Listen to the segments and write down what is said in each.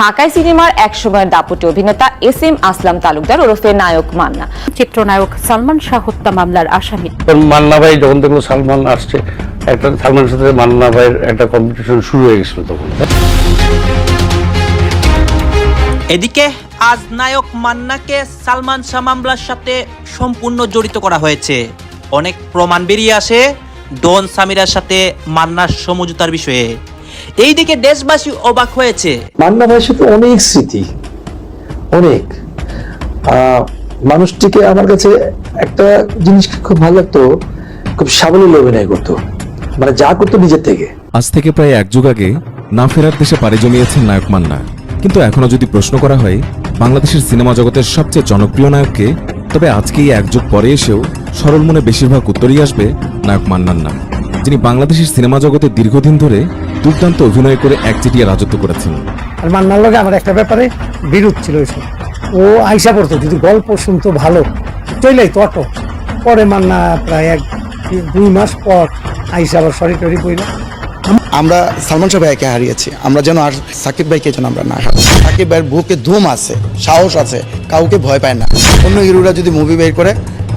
ঢাকায় সিনেমার এক একসময়ের দাপটে অভিনেতা এস এম আসলাম তালুকদার ওরফে নায়ক মান্না। চিত্রনায়ক সালমান শাহ হত্যা মামলার আসামি। মান্না ভাই যখন দেখল সালমান আসছে। একটা সালমানের সাথে মান্না ভাইয়ের একটা কম্পিটিশন শুরু হয়ে গেছিল তখন। এদিকে আজ নায়ক মান্নাকে সালমান শাহ মামলার সাথে সম্পূর্ণ জড়িত করা হয়েছে। অনেক প্রমাণ বেরিয়ে আসে। ডন সামিরার সাথে মান্নার সমঝোতার বিষয়ে। এইদিকে দেশবাসী অবাক হয়েছে। মান্না ভাইয়ের সাথে অনেক স্মৃতি অনেক। আহ, মানুষটিকে আমার কাছে একটা জিনিস খুব ভালো লাগতো খুব সাবলীল অভিনয় করতো। মানে যা করতো নিজের থেকে। আজ থেকে প্রায় এক যুগ আগে না ফেরার দেশে পাড়ি জমিয়েছেন নায়ক মান্না। কিন্তু এখনও যদি প্রশ্ন করা হয় বাংলাদেশের সিনেমা জগতের সবচেয়ে জনপ্রিয় নায়ককে তবে আজকেই এক যুগ পরে এসেও সরল মনে বেশিরভাগ উত্তরই আসবে নায়ক মান্নার নাম, যিনি বাংলাদেশের সিনেমা জগতে দীর্ঘদিন ধরে দুর্দান্ত অভিনয় করে একচেটিয়া রাজত্ব করেছেন। আর মান্নার লগে আমার একটা ব্যাপারে বিরোধ ছিল ও আইসা পড়তো, যদি গল্প শুনতো ভালো চলেই তো পরে মান্না প্রায় এক দুই মাস পর আইসা আবার সরি টরি কইরা আমরা সালমান শাহ ভাইকে হারিয়েছি। আমরা যেন আর সাকিব ভাইকে যেন আমরা না হারাই। সাকিব ভাইয়ের বুকে ধুম আছে, সাহস আছে, কাউকে ভয় পায় না। অন্য হিরোরা যদি মুভি বের করে,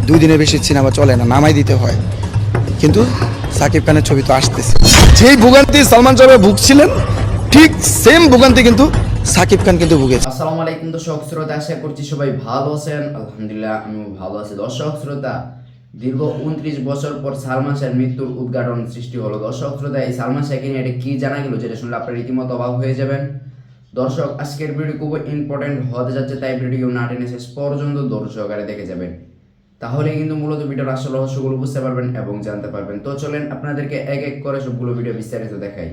দুই দিনের বেশি সিনেমা চলে না, নামাই দিতে হয়। কিন্তু সাকিব খানের ছবি তো আসতেছে। যেই ভোগান্তি সালমান শাহ ভাই ভুগছিলেন, ঠিক সেম ভোগান্তি কিন্তু সাকিব খান কিন্তু ভুগেছে। আসসালামু আলাইকুম দর্শক, শ্রোতা, আশা করছি সবাই ভালো আছেন। আলহামদুলিল্লাহ, আমিও ভালো আছি। দর্শক, শ্রোতা দীর্ঘ উনত্রিশ বছর পর সালমান শাহের মৃত্যুর উদ্ঘাটন সৃষ্টি হলো। দর্শক, শ্রোতা, এই সালমান শাহকে নিয়ে এটা কি জানা গেল যেটা শুনলে আপনারা রীতিমতো অবাক হয়ে যাবেন? দর্শক, আজকের ভিডিও খুব ইম্পর্টেন্ট হতে যাচ্ছে, তাই ভিডিও না টেনে শেষ পর্যন্ত দর্শক সহকারে দেখে যাবেন। তাহলে কিন্তু মূলত ভিডিওর আসল রহস্যগুলো বুঝতে পারবেন এবং জানতে পারবেন। তো চলেন আপনাদেরকে এক এক করে সবগুলো ভিডিও বিস্তারিত দেখাই।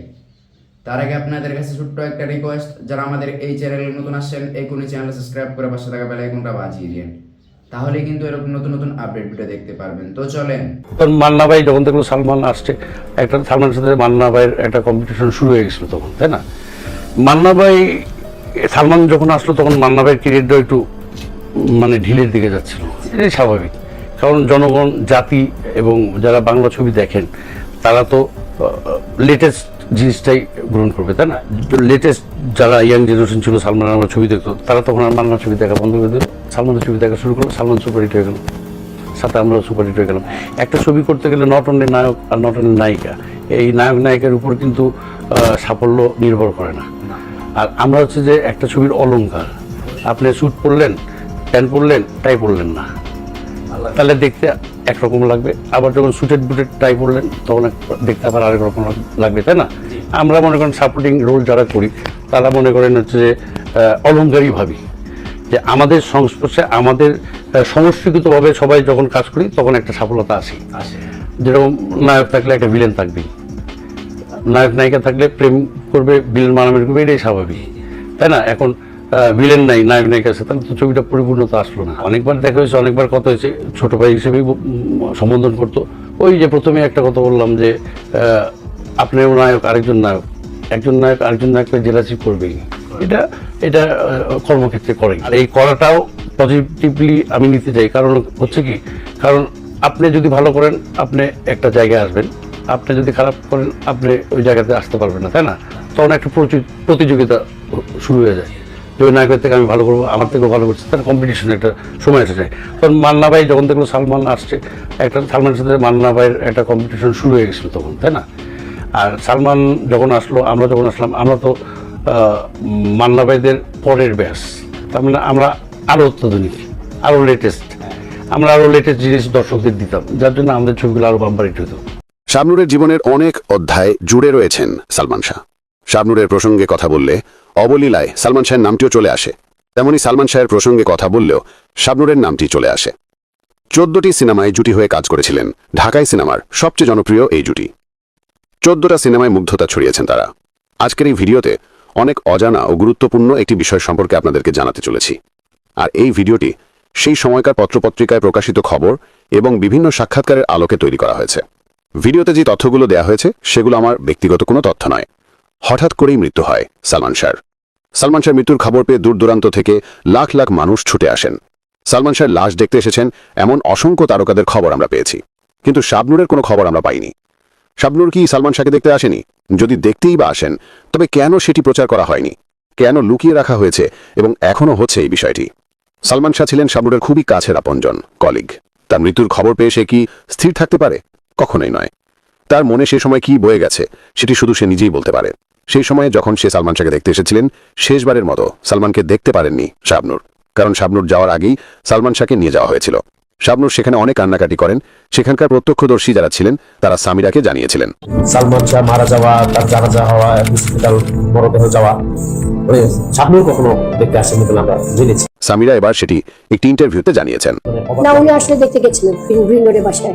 তার আগে আপনাদের কাছে ছোট্ট একটা রিকোয়েস্ট যারা আমাদের এই চ্যানেলে নতুন আসছেন, এখনই চ্যানেল সাবস্ক্রাইব করে পাশে থাকা বেল আইকনটা বাজিয়ে দিন। তাহলে কিন্তু এরকম নতুন নতুন আপডেট ভিডিও দেখতে পারবেন। তো চলেন। কারণ মান্না ভাই, যখন দেখল সালমান আসছে, একটা সালমানের সাথে মান্না ভাইয়ের একটা কম্পিটিশন শুরু হয়ে গেছিল তখন, তাই না? মান্না ভাই, সালমান যখন আসলো, তখন মান্না ভাইয়ের ক্যারিয়ারটা একটু মানে ঢিলের দিকে যাচ্ছিল। এটাই স্বাভাবিক। কারণ জনগণ, জাতি এবং যারা বাংলা ছবি দেখেন, তারা তো লেটেস্ট জিনিসটাই গ্রহণ করবে, তাই না? লেটেস্ট যারা ইয়াং জেনারেশন ছিল, সালমান আমার ছবি দেখতো, তারা তখন আর মান্নার ছবি দেখা বন্ধ করে দিল। সালমানের ছবি দেখা শুরু করল, সালমান সুপার হিট হয়ে গেল। সাথে আমরা সুপার হিট হয়ে গেলাম। একটা ছবি করতে গেলে নট অনলি নায়ক আর নট অনলি নায়িকা, এই নায়ক নায়িকার উপর কিন্তু সাফল্য নির্ভর করে না। আর আমরা হচ্ছে যে একটা ছবির অলঙ্কার। আপনি স্যুট পরলেন, প্যান্ট পরলেন টাই পরলেন না। তাহলে দেখতে একরকম লাগবে। আবার যখন সুটেড বুটেড টাই পরলেন তখন দেখতে আবার আরেক রকম লাগবে তাই না? আমরা মনে করেন সাপোর্টিং রোল যারা করি তারা মনে করেন হচ্ছে যে অলংকারই ভাবি। যে আমাদের সংস্পর্শে আমাদের আহ, সংস্কৃতিগতভাবে সবাই যখন কাজ করি তখন একটা সফলতা আসে। যেরকম নায়ক থাকলে একটা ভিলেন থাকবেই। নায়ক নায়িকা থাকলে প্রেম করবে ভিলেন মারামারি করবে এটাই স্বাভাবিক। তাই না? এখন ভিলেন নাই নায়ক নায়িকা আছে তাহলে তো ছবিটা পরিপূর্ণতা আসলো না। অনেকবার দেখা হয়েছে, অনেকবার কথা হয়েছে, ছোট ভাই হিসেবেই সম্বোধন করতো। ওই যে প্রথমে একটা কথা বললাম যে আপনিও নায়ক, আরেকজন নায়ক। একজন নায়ক, আরেকজন নায়ককে জেলাসি করবেই। এটা এটা কর্মক্ষেত্রে করে আর এই করাটাও পজিটিভলি আমি নিতে চাই। কারণ হচ্ছে কি, কারণ আপনি যদি ভালো করেন, আপনি একটা জায়গায় আসবেন। আপনি যদি খারাপ করেন, আপনি ওই জায়গাতে আসতে পারবেন না, তাই না? তখন একটা প্রতিযোগিতা শুরু হয়ে যায়। যে ওই নায়কের থেকে আমি ভালো করব, আমার থেকেও ভালো করছে। তার কম্পিটিশন একটা সময় এসে যায়। তখন মান্না ভাই যখন দেখল সালমান আসছে, একটা সালমানের সাথে মান্না ভাইয়ের একটা কম্পিটিশন শুরু হয়ে গেছিল তখন, তাই না? আর সালমান যখন আসলো, আমরা যখন আসলাম, আমরা তো মান্না ভাইদের পরের ব্যাস তার মানে আমরা আরও অত্যাধুনিক আরও লেটেস্ট আমরা আরও লেটেস্ট জিনিস দর্শকদের দিতাম, যার জন্য আমাদের ছবিগুলো আরও বাম্বারিট হতো। শাবনুরের জীবনের অনেক অধ্যায় জুড়ে রয়েছেন সালমান শাহ। শাবনুরের প্রসঙ্গে কথা বললে অবলীলায় সালমান শাহের নামটিও চলে আসে। তেমনি সালমান শাহের প্রসঙ্গে কথা বললেও শাবনুরের নামটি চলে আসে। চোদ্দটি সিনেমায় জুটি হয়ে কাজ করেছিলেন ঢাকাই সিনেমার সবচেয়ে জনপ্রিয় এই জুটি। চোদ্দটা সিনেমায় মুগ্ধতা ছড়িয়েছেন তারা। আজকের এই ভিডিওতে অনেক অজানা ও গুরুত্বপূর্ণ একটি বিষয় সম্পর্কে আপনাদেরকে জানাতে চলেছি। আর এই ভিডিওটি সেই সময়কার পত্রপত্রিকায় প্রকাশিত খবর এবং বিভিন্ন সাক্ষাৎকারের আলোকে তৈরি করা হয়েছে। ভিডিওতে যে তথ্যগুলো দেয়া হয়েছে, সেগুলো আমার ব্যক্তিগত কোনো তথ্য নয়। হঠাৎ করেই মৃত্যু হয় সালমান শাহর। সালমান শাহর মৃত্যুর খবর পেয়ে দূর দূরান্ত থেকে লাখ লাখ মানুষ ছুটে আসেন। সালমান শাহর লাশ দেখতে এসেছেন এমন অসংখ্য তারকাদের খবর আমরা পেয়েছি, কিন্তু শাবনুরের কোনো খবর আমরা পাইনি। শাবনুর কি সালমান শাহকে দেখতে আসেনি? যদি দেখতেই বা আসেন, তবে কেন সেটি প্রচার করা হয়নি? কেন লুকিয়ে রাখা হয়েছে এবং এখনও হচ্ছে এই বিষয়টি? সালমান শাহ ছিলেন শাবনুরের খুবই কাছের আপনজন, কলিগ। তার মৃত্যুর খবর পেয়ে সে কি স্থির থাকতে পারে? কখনোই নয়। তার মনে সে সময় কি বয়ে গেছে, সেটি শুধু সে নিজেই বলতে পারে। সেই সময়ে যখন সে সালমান শাহকে দেখতে এসেছিলেন, শেষবারের মতো সালমানকে দেখতে পারেননি শাবনুর কারণ শাবনুর যাওয়ার আগেই সালমান শাহকে নিয়ে যাওয়া হয়েছিল। শাবনুর সেখানে অনেক কান্নাকাটি করেন। সেখানকার প্রত্যক্ষদর্শী যারা ছিলেন তারা সামিরাকে জানিয়েছিলেন। সালমান শাহ মারা যাওয়া তার জানাজা হওয়া হসপিটাল মরদেহ যাওয়া সামনেও কখনো দেখতে আসেনি বলে আমরা জেনেছি। সামিরা এবার সেটি একটি ইন্টারভিউতে জানিয়েছেন। না উনি আসলে দেখতে গেছিলেন গ্রিন রোডের বাসায়।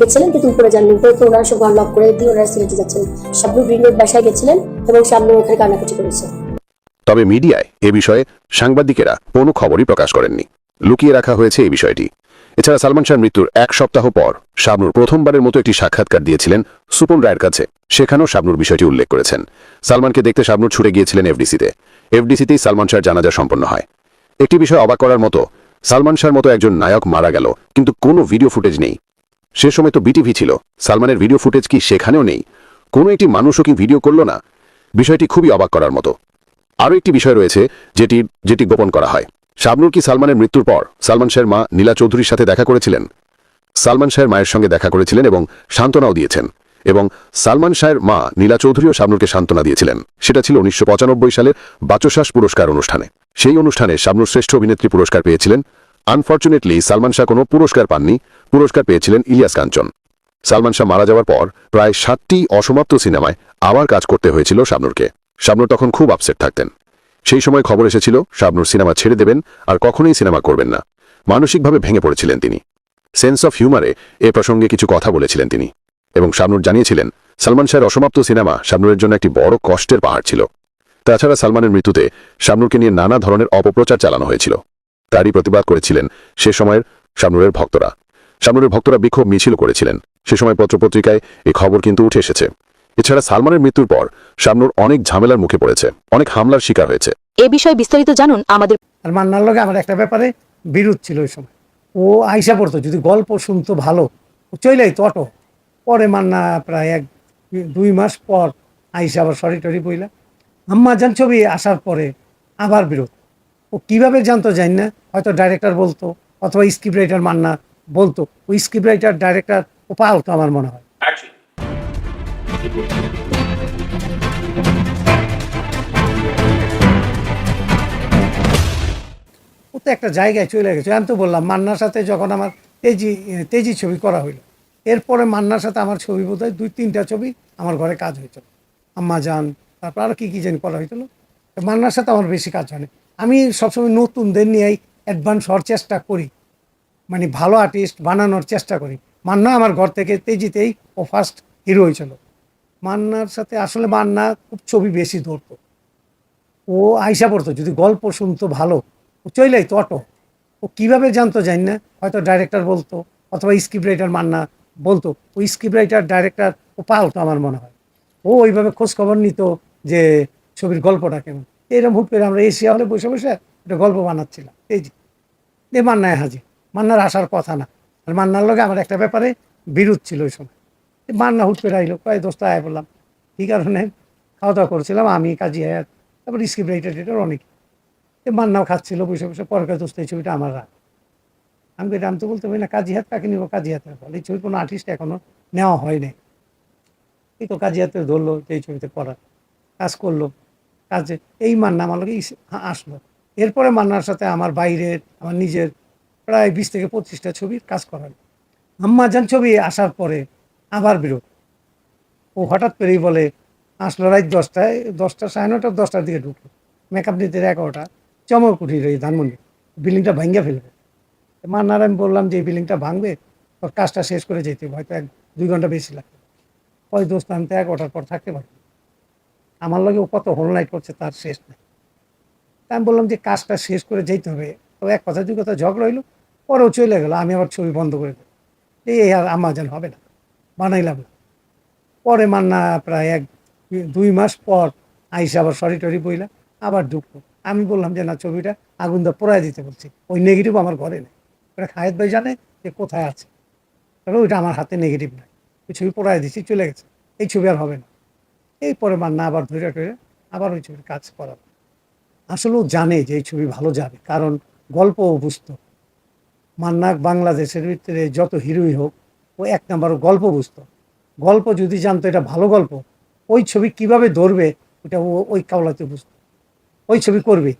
গেছিলেন কিন্তু উপরে যাননি উপরে তো ওনারা সব ঘর লক করে দিয়ে ওনারা সিলেটে যাচ্ছেন। শাবনু গ্রিন রোড বাসায় গেছিলেন এবং শাবনু ওখানে কান্নাকাটি করেছে। তবে মিডিয়ায় এ বিষয়ে সাংবাদিকেরা কোনো খবরই প্রকাশ করেননি। লুকিয়ে রাখা হয়েছে এই বিষয়টি। এছাড়া সালমান শাহর মৃত্যুর এক সপ্তাহ পর শাবনুর প্রথমবারের মতো একটি সাক্ষাৎকার দিয়েছিলেন সুপন রায়ের কাছে। সেখানেও শাবনুর বিষয়টি উল্লেখ করেছেন। সালমানকে দেখতে শাবনুর ছুটে গিয়েছিলেন এফডিসিতে। এফডিসিতেই সালমান শাহর জানাজা সম্পন্ন হয়। একটি বিষয় অবাক করার মতো, সালমান শাহর মতো একজন নায়ক মারা গেল, কিন্তু কোনো ভিডিও ফুটেজ নেই। সে সময় তো বিটিভি ছিল। সালমানের ভিডিও ফুটেজ কি সেখানেও নেই? কোনো একটি মানুষও কি ভিডিও করল না? বিষয়টি খুবই অবাক করার মতো। আরও একটি বিষয় রয়েছে যেটি যেটি গোপন করা হয়। শাবনুর কি সালমানের মৃত্যুর পর সালমান শাহের মা নীলা চৌধুরীর সাথে দেখা করেছিলেন? সালমান শাহের মায়ের সঙ্গে দেখা করেছিলেন এবং সান্ত্বনাও দিয়েছেন। এবং সালমান শাহের মা নীলা চৌধুরীও শাবনুরকে সান্ত্বনা দিয়েছিলেন। সেটা ছিল উনিশশো পঁচানব্বই সালের বাচশ্বাস পুরস্কার অনুষ্ঠানে। সেই অনুষ্ঠানে শাবনুর শ্রেষ্ঠ অভিনেত্রী পুরস্কার পেয়েছিলেন। আনফর্চুনেটলি সালমান শাহ কোনো পুরস্কার পাননি। পুরস্কার পেয়েছিলেন ইলিয়াস কাঞ্চন। সালমান শাহ মারা যাওয়ার পর প্রায় সাতটি অসমাপ্ত সিনেমায় আবার কাজ করতে হয়েছিল শাবনুরকে। শাবনুর তখন খুব আপসেট থাকতেন। সেই সময় খবর এসেছিল, শাবনুর সিনেমা ছেড়ে দেবেন আর কখনোই সিনেমা করবেন না। মানসিকভাবে ভেঙে পড়েছিলেন তিনি। সেন্স অফ হিউমারে এ প্রসঙ্গে কিছু কথা বলেছিলেন তিনি এবং শাবনুর জানিয়েছিলেন, সালমান শাহের অসমাপ্ত সিনেমা শাবনুরের জন্য একটি বড় কষ্টের পাহাড় ছিল। তাছাড়া সালমানের মৃত্যুতে শাবনুরকে নিয়ে নানা ধরনের অপপ্রচার চালানো হয়েছিল। তারই প্রতিবাদ করেছিলেন সে সময়ের শাবনুরের ভক্তরা। শাবনুরের ভক্তরা বিক্ষোভ মিছিল করেছিলেন। সে সময় পত্রপত্রিকায় এই খবর কিন্তু উঠে এসেছে। এছাড়া সালমানের মৃত্যুর পর শাবনুর অনেক ঝামেলার মুখে পড়েছে অনেক হামলার শিকার হয়েছে। এ বিষয়ে বিস্তারিত জানুন আমাদের আর মান্নার লগে আমার একটা ব্যাপারে বিরোধ ছিল ওই সময়। ও আইসা পড়তো যদি গল্প শুনতো ভালো ও চইলাই তো অটো। পরে মান্না প্রায় এক দুই মাস পর আইসা আবার সরি টরি বইলা। আম্মা যান ছবি আসার পরে আবার বিরোধ। ও কীভাবে জানতো জানি না হয়তো ডাইরেক্টর বলতো অথবা স্ক্রিপ্ট রাইটার মান্না বলতো। ওই স্ক্রিপ্ট রাইটার ডাইরেক্টর ও পালতো আমার মনে হয়। ও তো একটা জায়গায় চলে গেছে। আমি তো বললাম, মান্নার সাথে যখন আমার তেজি তেজি ছবি করা হইল, এরপরে মান্নার সাথে আমার ছবি বোধ হয় দুই, তিনটা ছবি আমার ঘরে কাজ হয়েছিল। আম্মা যান, তারপর আরও কী কী জানি করা হয়েছিল মান্নার সাথে আমার বেশি কাজ হয়নি আমি সবসময় নতুনদের নিয়েই অ্যাডভান্স হওয়ার চেষ্টা করি। মানে ভালো আর্টিস্ট বানানোর চেষ্টা করি। মান্না আমার ঘর থেকে তেজিতেই ও ফার্স্ট হিরো হয়েছিল। মান্নার সাথে আসলে মান্না খুব ছবি বেশি ধরতো। ও আইসা পড়তো, যদি গল্প শুনতো ভালো। ও চইলাই তো অটো। ও কীভাবে জানতো জানি না। হয়তো ডাইরেক্টর বলতো, অথবা স্ক্রিপ্ট রাইটার মান্না বলতো। ওই স্ক্রিপ্ট রাইটার ডাইরেক্টর ও পালতো আমার মনে হয়। ও ওইভাবে খোঁজ খবর নিত যে ছবির গল্পটা কেমন। এরকম হুট করে আমরা এশিয়া হলে বসে বসে একটা গল্প বানাচ্ছিলাম। এই যে এ মান্নায় হাজির। মান্নার আসার কথা না। আর মান্নার লগে আমার একটা ব্যাপারে বিরোধ ছিল ওই সময়। মান্না হুট করে আইলো কয় দোস্ত আয় বললাম কী কারণে? খাওয়া দাওয়া করছিলাম আমি কাজী হায়াত তারপর স্ক্রিপ্ট রাইটার টেটার অনেক। মান্নাও খাচ্ছিল বসে বসে পরকার দোস্ত এই ছবিটা আমার রাখ। আমি বলি, আমি তো বলতে পারি না কাজী হাত কাকে নিব? কাজী হাতের ফল এই ছবির কোনো আর্টিস্ট এখনও নেওয়া হয়নি এই তো কাজী হাতে ধরলো যে এই ছবিতে করার কাজ করল। কাজে এই মান্না আমার আসলো। এরপরে মান্নার সাথে আমার বাইরের আমার নিজের প্রায় বিশ থেকে পঁচিশটা ছবির কাজ করার আম্মা যান ছবি আসার পরে আবার বিরোধ। ও হঠাৎ করেই বলে, আসলো রাত দশটায়, দশটা সাড়ে নটা দশটার দিকে ঢুকলো। মেকআপ নিতে এগারোটা, চমক উঠিয়ে এই ধানমন্ডি। বিল্ডিংটা ভাঙ্গে ফেলবে। মান্নার আমি বললাম যে, এই বিল্ডিংটা ভাঙবে? ওর কাজটা শেষ করে যেতে হয়তো এক, দুই ঘণ্টা বেশি লাগবে। ওই দোস্ত, আমি তো এগারোটার পর থাকতে পারব আমার লগে ও কত হোল নাইট করছে তার শেষ নেই। তা আমি বললাম যে, কাজটা শেষ করে যেতে হবে। তো এক কথা, দুই কথা ঝগড়া হইল, পরেও চলে গেলো। আমি আবার ছবি বন্ধ করে দিই এই আমার যেন হবে না। বানাইলাম। পরে মান্না প্রায় এক, দুই মাস পর আইসে আবার সরি টরি বইলা, আবার ঢুকলো। আমি বললাম যে, না, ছবিটা আগুন দা পোড়ায় দিতে বলছি। ওই নেগেটিভ আমার ঘরে নেই। ওটা খায়েদ ভাই জানে যে কোথায় আছে। তবে ওইটা আমার হাতে নেগেটিভ নাই। ওই ছবি পোড়ায় দিচ্ছি চলে গেছে। এই ছবি আর হবে না। এই পরে মান্না আবার ধরে টরে আবার ওই ছবির কাজ করাবো আসলে ও জানে যে এই ছবি ভালো যাবে, কারণ গল্প বুঝতো মান্নাক বাংলাদেশের ভিতরে যত হিরোই হোক ও এক নাম্বার গল্প বুঝতো। গল্প যদি জানতো, এটা ভালো গল্প, ওই ছবি কীভাবে ধরবে ওটা ও ওই কাওলাতে বুঝতো। ওই ছবি করবে।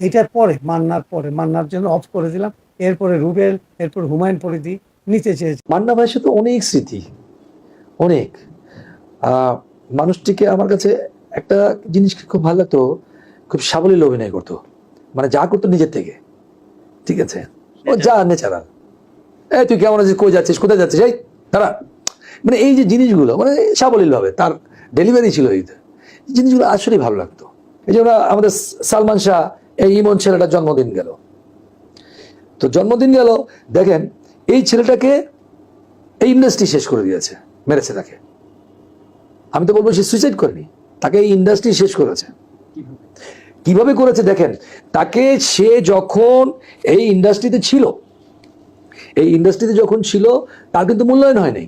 এইটার পরে, মান্নার পরে, মান্নার জন্য অফ করে দিলাম। এরপরে রুবেল, এরপর হুমায়ুন পরিধি নিতে চেয়েছে। মান্না ভাইয়ের সাথে অনেক স্মৃতি, অনেক। মানুষটিকে আমার কাছে একটা জিনিস খুব ভালো লাগতো, খুব সাবলীল অভিনয় করতো। মানে যা করতো নিজের থেকে। ঠিক আছে? ও যা নেচারাল। এই তুই কেমন আছিস? কই যাচ্ছিস? কোথায় যাচ্ছিস? এই তারা মানে এই যে জিনিসগুলো মানে সাবলীলভাবে তার ডেলিভারি ছিল এই জিনিসগুলো আসলেই ভালো লাগতো। এই যে ওরা আমাদের সালমান শাহ এই ইমন ছেলেটার জন্মদিন গেল। তো জন্মদিন গেল দেখেন এই ছেলেটাকে এই ইন্ডাস্ট্রি শেষ করে দিয়েছে মেরেছে তাকে। আমি তো বলব সে সুইসাইড করেনি তাকে এই ইন্ডাস্ট্রি শেষ করেছে। কীভাবে? করেছে দেখেন তাকে সে যখন এই ইন্ডাস্ট্রিতে ছিল এই ইন্ডাস্ট্রিতে যখন ছিল তার কিন্তু মূল্যায়ন হয়নি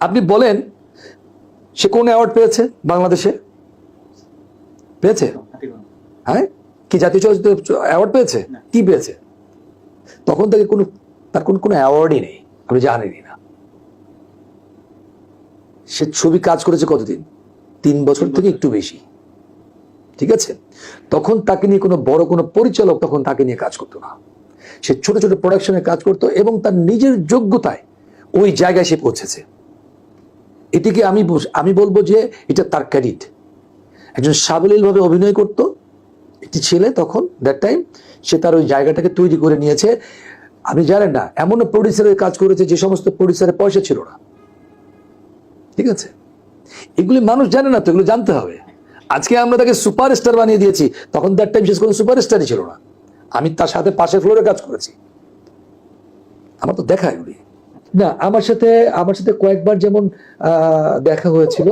আপনি বলেন সে কোন অ্যাওয়ার্ড পেয়েছে বাংলাদেশে? পেয়েছে? হ্যাঁ? কি জাতীয় চলচ্চিত্র অ্যাওয়ার্ড পেয়েছে? কি পেয়েছে? তখন থেকে কোনো তার কোনো কোনো অ্যাওয়ার্ডই নেই। আপনি জানেনই না। সে ছবি কাজ করেছে কতদিন? তিন বছর থেকে একটু বেশি। ঠিক আছে? তখন তাকে নিয়ে কোনো বড় কোনো পরিচালক তখন তাকে নিয়ে কাজ করতো না। সে ছোট ছোট প্রোডাকশনে কাজ করতো এবং তার নিজের যোগ্যতায় ওই জায়গায় সে পৌঁছেছে। এটিকে আমি আমি বলব যে এটা তার ক্রেডিট একজন সাবলীলভাবে অভিনয় করত, একটি ছেলে তখন দ্যাট টাইম সে তার ওই জায়গাটাকে তৈরি করে নিয়েছে। আপনি জানেন না, এমনও প্রডিউসারের কাজ করেছে যে সমস্ত প্রডিউসারের পয়সা ছিল না। ঠিক আছে? এগুলি মানুষ জানে না তো, এগুলো জানতে হবে। আজকে আমরা তাকে সুপারস্টার বানিয়ে দিয়েছি, তখন দ্যাট টাইম শেষ কোনো সুপারস্টারই ছিল না। আমি তার সাথে পাশের ফ্লোরে কাজ করেছি। আমার তো দেখা এগুলি না, আমার সাথে আমার সাথে কয়েকবার যেমন দেখা হয়েছিল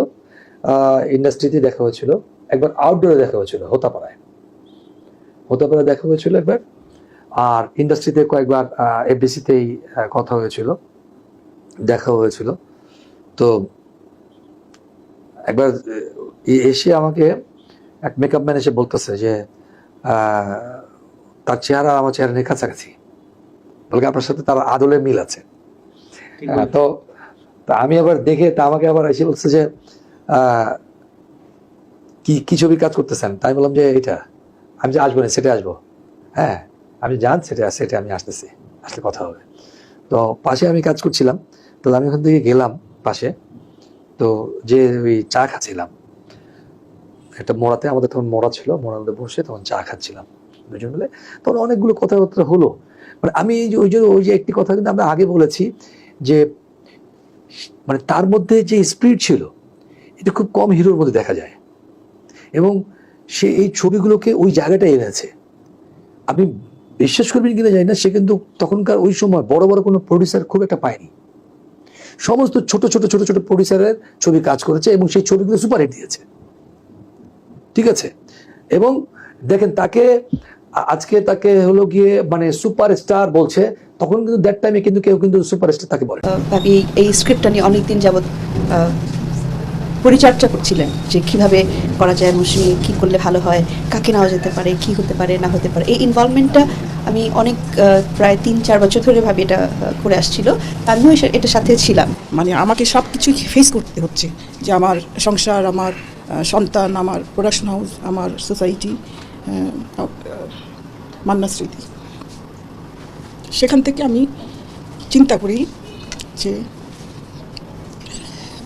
ইন্ডাস্ট্রিতে দেখা হয়েছিল, একবার আউটডোরে দেখা হয়েছিল, হোতাপাড়ায়। হোতাপাড়ায় দেখা হয়েছিল একবার, আর ইন্ডাস্ট্রিতে কয়েকবার এফডিসিতেই কথা হয়েছিল, দেখা হয়েছিল। তো একবার এসে আমাকে এক মেকআপ ম্যান এসে বলতেছে যে তার চেহারা আমার চেহারা নিয়ে কাছাকাছি। বলকে আপনার সাথে তার আদলের মিল আছে। তো তা আমি আবার দেখে তা আমাকে আবার এসে বলছে যে কি কি ছবি কাজ করতেছেন? তাই বললাম যে এটা আমি যে আসব না সেটা আসব। হ্যাঁ আমি জান সেটা সেটা আমি আসতেছি। আসলে কথা হবে। তো পাশে আমি কাজ করছিলাম। তো আমি ওখান থেকে গেলাম পাশে। তো যে ওই চা খাচ্ছিলাম। একটা মোড়াতে আমাদের তখন মোড়া ছিল মোড়াতে বসে তখন চা খাচ্ছিলাম। দুজন মিলে। তখন অনেকগুলো কথাবার্তা হলো। মানে আমি ওই যে ওই যে একটি কথা কিন্তু আমরা আগে বলেছি যে মানে তার মধ্যে যে স্পিরিট ছিল, এটা খুব কম হিরোর মধ্যে দেখা যায়। এবং সে এই ছবিগুলোকে ওই জায়গাটায় এনেছে। আপনি বিশ্বাস করবেন কিনা জানি না, সে কিন্তু তখনকার ওই সময় বড় বড় কোনো প্রডিউসার খুব একটা পায়নি। সমস্ত ছোট ছোট ছোট ছোট প্রডিউসারের ছবি কাজ করেছে এবং সেই ছবিগুলো সুপারহিট দিয়েছে। ঠিক আছে? এবং দেখেন তাকে আজকে তাকে হলো গিয়ে মানে সুপার স্টার বলছে তখন কিন্তু দ্যাট টাইমে কিন্তু কেউ কিন্তু সুপার স্টার তাকে বলে ভাবি এই স্ক্রিপ্টটা নিয়ে অনেকদিন যাবৎ পরিচর্যা করছিলেন যে কীভাবে করা যায় মৌসুমি কি করলে ভালো হয় কাকে নেওয়া যেতে পারে কি হতে পারে না হতে পারে। এই ইনভলভমেন্টটা আমি অনেক প্রায় তিন চার বছর ধরে ভাবে এটা করে আসছিল। আমিও এসে- এটার সাথে ছিলাম। মানে আমাকে সব কিছুই ফেস করতে হচ্ছে যে আমার সংসার আমার সন্তান আমার প্রোডাকশন হাউস আমার সোসাইটি মান্না স্মৃতি। সেখান থেকে আমি চিন্তা করি যে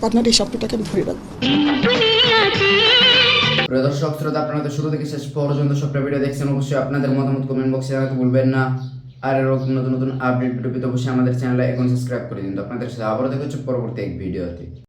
পার্টনার এই শব্দটাকে আমি ধরে রাখব। প্রিয় দর্শক, শ্রোতা, আপনারা তো শুরু থেকে শেষ পর্যন্ত সবটা ভিডিও দেখছেন, অবশ্যই আপনাদের মতামত কমেন্ট বক্সে জানাতে ভুলবেন না। আর এরকম নতুন নতুন আপডেট ভিডিও পেতে অবশ্যই আমাদের চ্যানেলে এখন সাবস্ক্রাইব করে দিন। তো আপনাদের সাথে আবারও দেখা হচ্ছে পরবর্তী এক ভিডিওতে